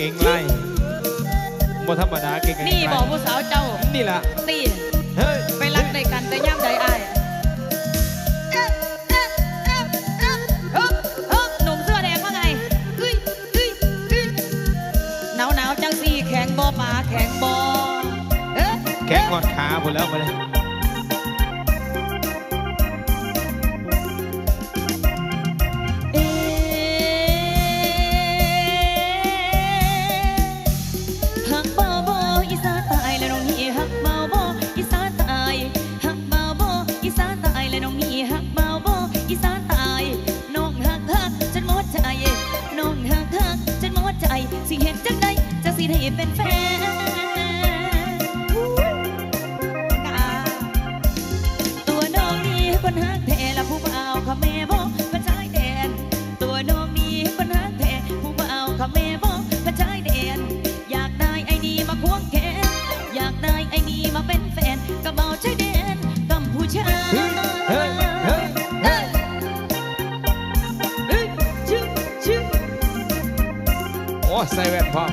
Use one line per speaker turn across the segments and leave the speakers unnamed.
เก่งไล่บ่ธรรมดาเก่งไล่
นี่บอกผู้สาวเจ้า
นี่ล่ะ
ตีไปรักในกันแต่ย่ำใดอ้ายหนาวจังสีแข็งบ่ปาแข็งบ่
แข็งงอดขาหมดแล้วมาเลย
อใส่แว่นพร้อม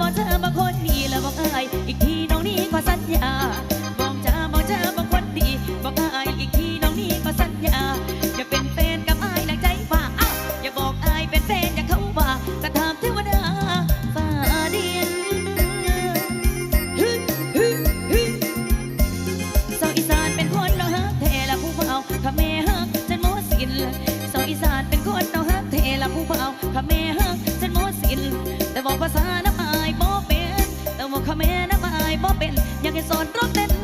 บอกเธอบอกคนอีแล้วบอกเออ เป็น อยากให้สอนร้องเต้น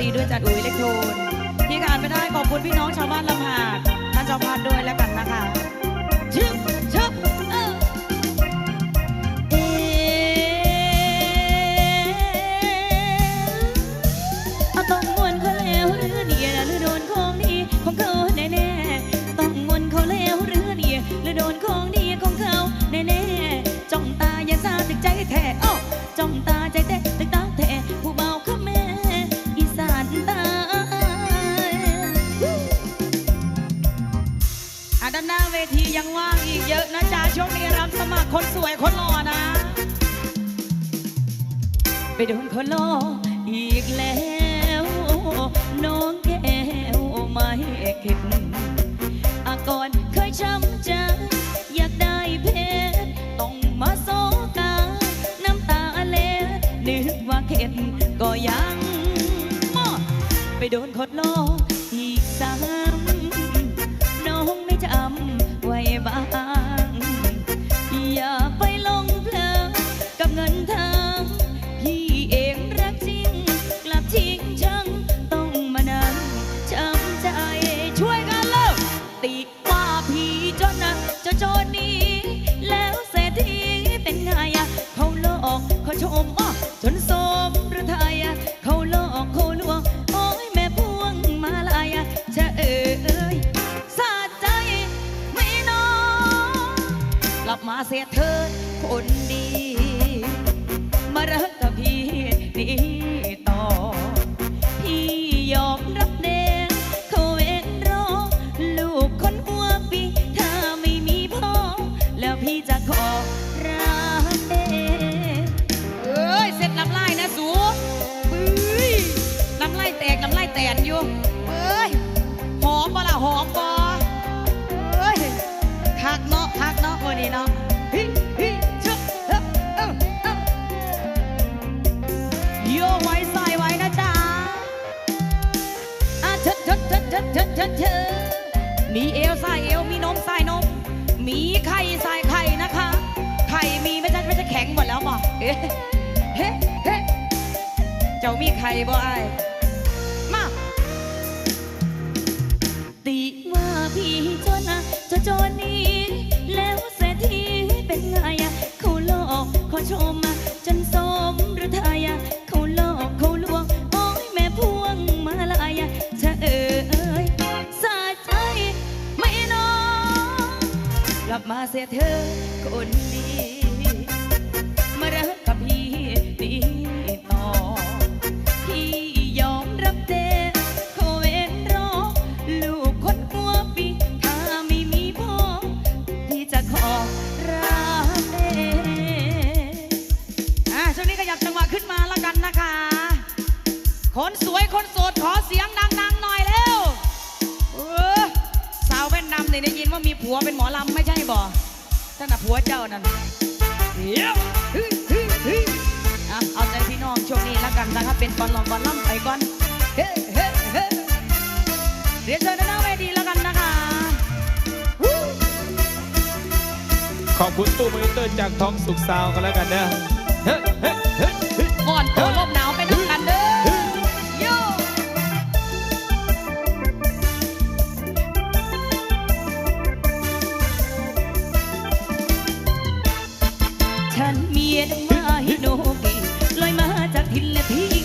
ตีด้วยจันอุ้ยเล็กโทนที่การไม่ได้ขอบคุณพี่น้องชาวบ้านลำหากท่านเจ้าภาดด้วยแล้วกันนะคะ คนสวยคนหล่อนะ ไปโดนคนหล่ออีกแล้วน้องแก้วไม่เข็ดอาก่อนเคยช้ำใจอยากได้เพชรต้องมาโซกาน้ำตาเล็ดนึกว่าเข็ดก็ยัง ไปโดนคนหล่อ Come on. พี่จนอะจะจนนี้ แล้วเศรษฐีเป็นไงอะเขาหลอกเขาชมอะจนสมหรือไทยอะเขาหลอกเขาลวงโอ้ยแม่พวงมาลายอะเธอเอ้ยสะใจไม่นอนกลับมาเสียเธอคนดี คนสวยคนโสดขอเสียงดังๆหน่อยเร็วสาวแว่นดำเนี่ยได้ยินว่ามีผัวเป็นหมอลำไม่ใช่บ่ท่านน่ะผัวเจ้านั่นเดี๋เอาใจพี่น้องช่วงนี้แล้วกันนะครับเป็นบอลลองบอลล่ำไปก่อนเฮ้เฮ้เฮ้เรียนเชิญหน้าเวทีแล้วกันนะคะ
ขอบคุณตู้มอนิเตอร์จากท้องสุขสาวกันแล้วกันเนาะ
ฉันเมียดมาฮิโนเกลอยมาจากทินและที่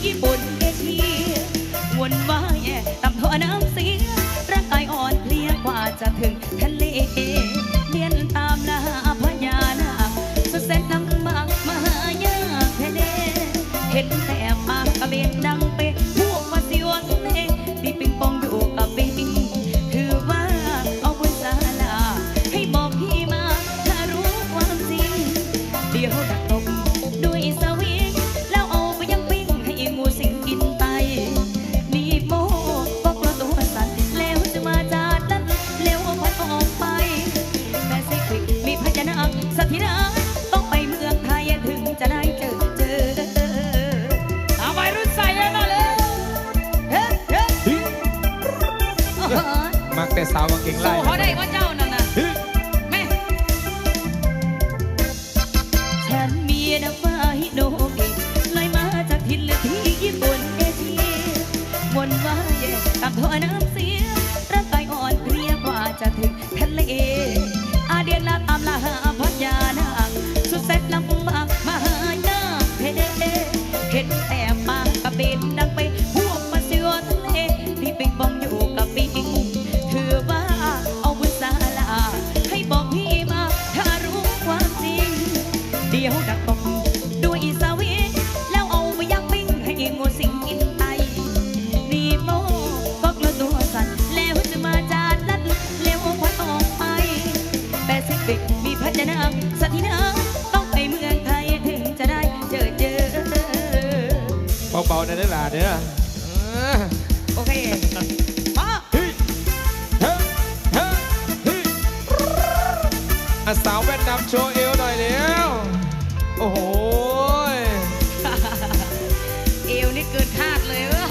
สาวแว่นดำโชว์เอวหน่อยเร็วโอ้โห
เอวนี่เกินคาดเลยวะ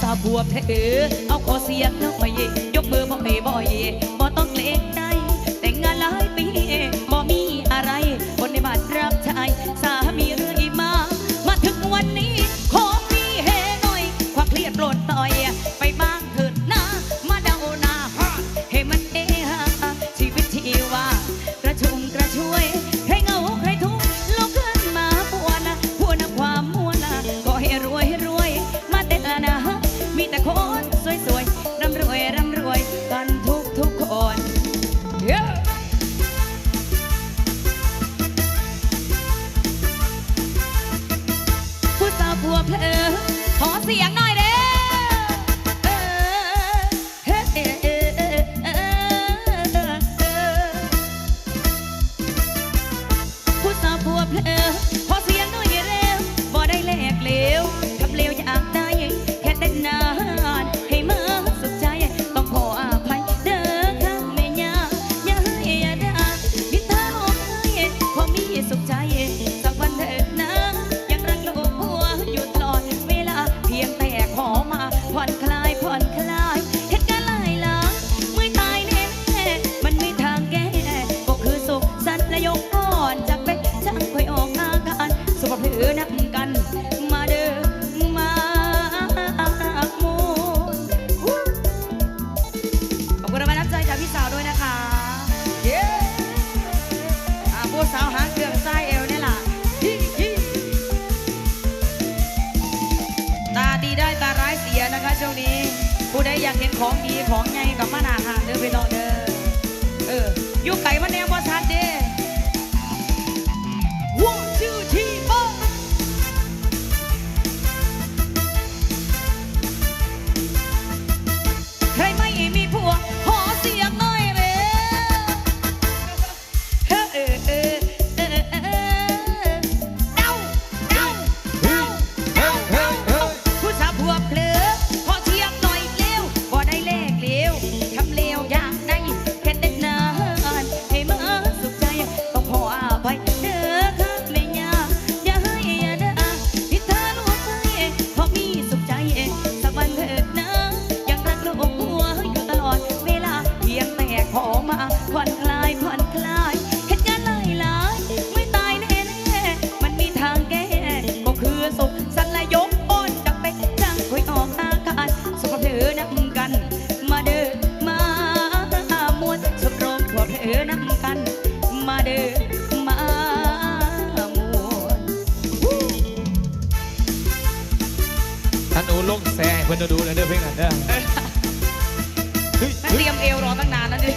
สาวบวบเธอเอเอาขอเสี
ยงเนาะ
มาเยยกมือพ่อเมย์บ่อยบ่ต้องเกรงนะ อยากเห็นของดีของใหญ่กับมาหนาหานเด้อพี่น้องเด้อเออยุ่ไกลมา เตรียมเอวรอตั้งนานแล้วดิ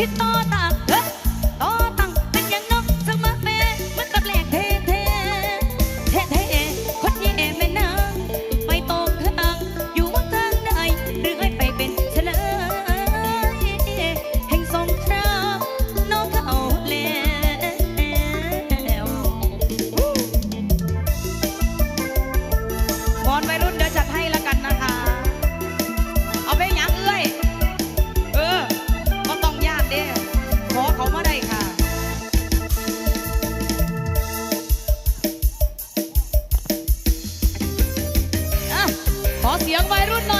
kita tak ขอเสียงวัยรุ่นหน่อย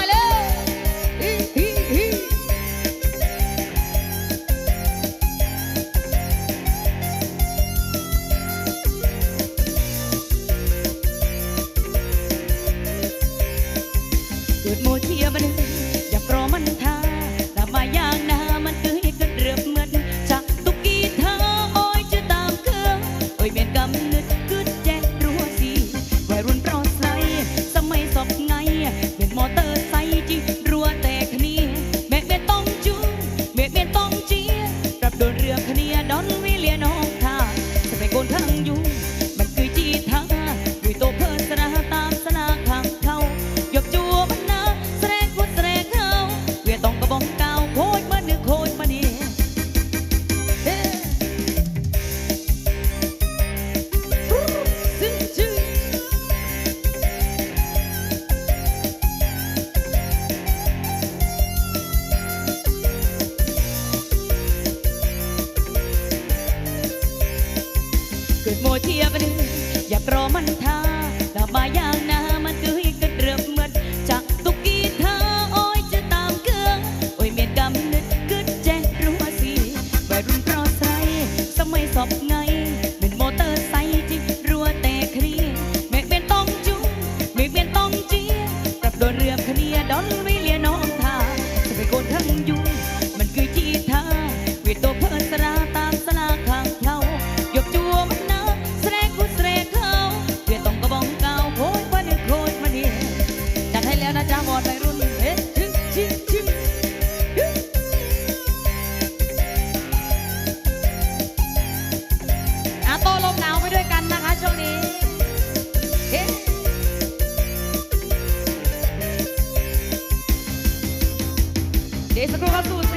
เดี๋ยว